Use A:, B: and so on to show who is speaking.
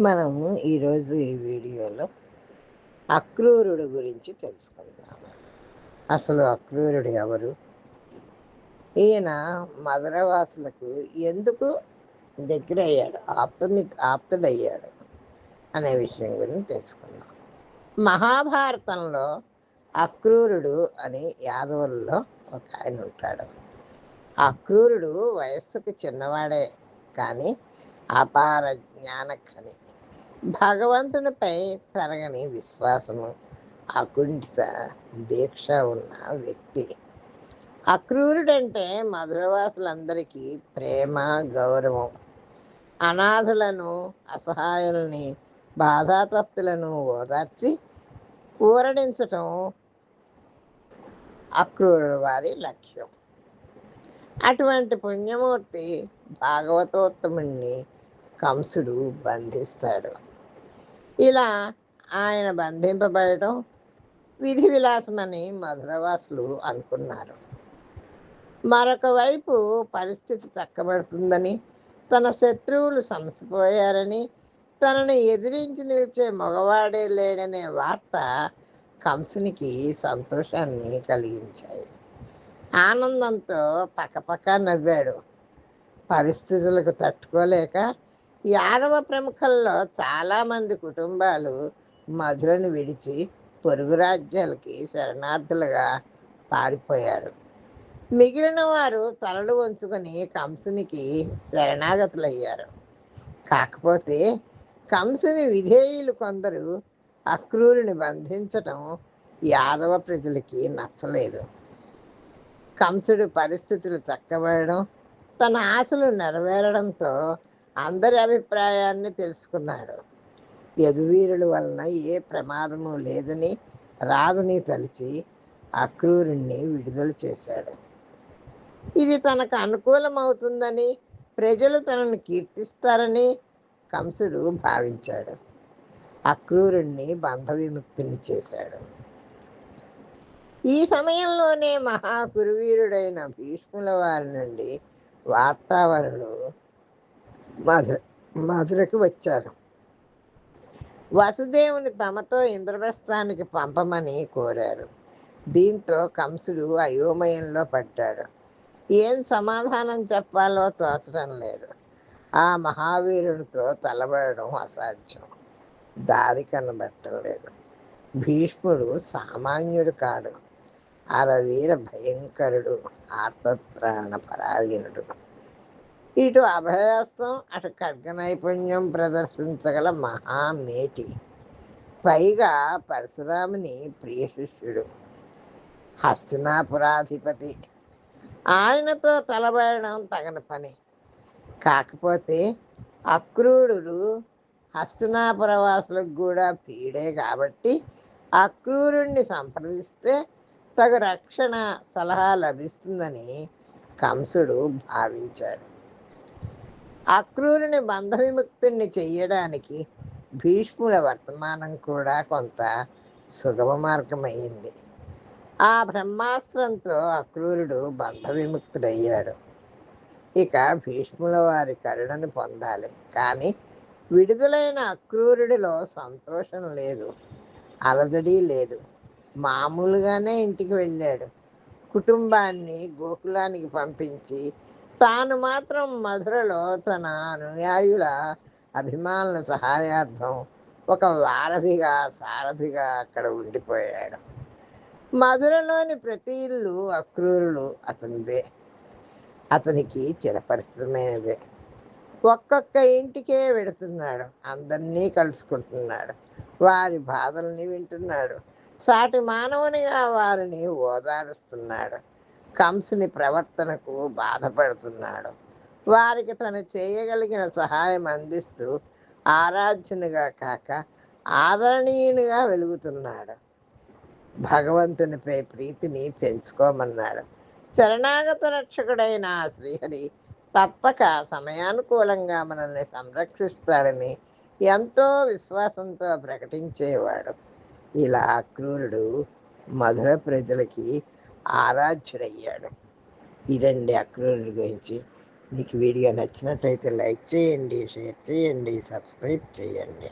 A: మనం ఈరోజు ఈ వీడియోలో అక్రూరుడు గురించి తెలుసుకుందాము. అసలు అక్రూరుడు ఎవరు? ఈయన మధురవాసులకు ఎందుకు దగ్గర అయ్యాడు ఆప్తమి ఆప్తుడయ్యాడు అనే విషయం గురించి తెలుసుకుందాం. మహాభారతంలో అక్రూరుడు అని యాదవుల్లో ఒక ఆయన ఉంటాడు. అక్రూరుడు వయస్సుకు చిన్నవాడే కానీ అపార జ్ఞానఖని భగవంతునిపై పెరగని విశ్వాసము అకుంఠిత దీక్ష ఉన్న వ్యక్తి. అక్రూరుడంటే మధురవాసులందరికీ ప్రేమ గౌరవం. అనాథులను అసహాయుల్ని బాధాతప్తులను ఓదార్చి ఊరడించటం అక్రూరుడు వారి లక్ష్యం. అటువంటి పుణ్యమూర్తి భాగవతోత్తముణ్ణి కంసుడు బంధిస్తాడు. ఇలా ఆయన బంధింపబడటం విధి విలాసమని మధురవాసులు అనుకున్నారు. మరొక వైపు పరిస్థితి చక్కబడుతుందని తన శత్రువులు సమసిపోయారని తనను ఎదిరించి నిలిచే మగవాడే లేడనే వార్త కంసునికి సంతోషాన్ని కలిగించాయి. ఆనందంతో పక్కపక్క నవ్వాడు. పరిస్థితులకు తట్టుకోలేక యాదవ ప్రముఖుల్లో చాలామంది కుటుంబాలు మధురను విడిచి పొరుగు రాజ్యాలకి శరణార్థులుగా పారిపోయారు. మిగిలిన వారు తలలు వంచుకొని కంసునికి శరణాగతులయ్యారు. కాకపోతే కంసుని విధేయులు కొందరు అక్రూరుని బంధించటం యాదవ ప్రజలకి నచ్చలేదు. కంసుడు పరిస్థితులు చక్కబడడం తన ఆశలు నెరవేరడంతో అందరి అభిప్రాయాన్ని తెలుసుకున్నాడు. యదువీరుల వలన ఏ ప్రమాదము లేదని రాదని తలిచి అక్రూరుణ్ణి విడుదల చేశాడు. ఇది తనకు అనుకూలమవుతుందని ప్రజలు తనను కీర్తిస్తారని కంసుడు భావించాడు. అక్రూరుణ్ణి బంధ విముక్తిని చేశాడు. ఈ సమయంలోనే మహాకురువీరుడైన భీష్ముల వారి నుండి వార్తావరుడు మధుర మధురకు వచ్చారు. వసుదేవుని తమతో ఇంద్రప్రస్థానికి పంపమని కోరారు. దీంతో కంసుడు అయోమయంలో పడ్డాడు. ఏం సమాధానం చెప్పాలో తోచడం లేదు. ఆ మహావీరుడితో తలబడడం అసాధ్యం. దారి కనబట్టం లేదు భీష్ముడు సామాన్యుడు కాడు. అరవీర భయంకరుడు ఆర్తత్రాణ పరాయణుడు. ఇటు అభయస్తం అటు ఖడ్గ నైపుణ్యం ప్రదర్శించగల మహామేటి పైగా పరశురాముని ప్రియ శిష్యుడు హస్తినాపురాధిపతి. ఆయనతో తలబడడం తగని పని. కాకపోతే అక్రూరుడు హస్తినాపురవాసులకు కూడా ప్రియుడే కాబట్టి అక్రూరుణ్ణి సంప్రదిస్తే తగు రక్షణ సలహా లభిస్తుందని కంసుడు భావించాడు. అక్రూరుని బంధ విముక్తుణ్ణి చెయ్యడానికి భీష్ముల వర్తమానం కూడా కొంత సుగమ మార్గమైంది ఆ బ్రహ్మాస్త్రంతో అక్రూరుడు బంధ విముక్తుడయ్యాడు ఇక భీష్ముల వారి కరుణను పొందాలి. కానీ విడుదలైన అక్రూరుడిలో సంతోషం లేదు అలజడి లేదు. మామూలుగానే ఇంటికి వెళ్ళాడు. కుటుంబాన్ని గోకులానికి పంపించి తాను మాత్రం మధురలో తన అనుయాయుల అభిమానుల సహాయార్థం ఒక వారధిగా సారథిగా అక్కడ ఉండిపోయాడు. మధురలోని ప్రతి ఇల్లు అక్రూరులు అతనిదే. అతనికి చిరపరిచితమైనదే. ఒక్కొక్క ఇంటికే వెడుతున్నాడు అందరినీ కలుసుకుంటున్నాడు వారి బాధల్ని వింటున్నాడు సాటి మానవునిగా వారిని ఓదారుస్తున్నాడు. కంసుని ప్రవర్తనకు బాధపడుతున్నాడు. వారికి తను చేయగలిగిన సహాయం అందిస్తూ ఆరాధ్యునిగా కాక ఆదరణీయునిగా వెలుగుతున్నాడు. భగవంతునిపై ప్రీతిని పెంచుకోమన్నాడు. శరణాగత రక్షకుడైన ఆ శ్రీహరి తప్పక సమయానుకూలంగా మనల్ని సంరక్షిస్తాడని ఎంతో విశ్వాసంతో ప్రకటించేవాడు. ఇలా అక్రూరుడు మధుర ప్రజలకి ఆరాధ్యుడయ్యాడు. ఇదండి అక్రూరుడి గురించి. మీకు వీడియో నచ్చినట్లయితే లైక్ చేయండి షేర్ చేయండి సబ్స్క్రైబ్ చేయండి.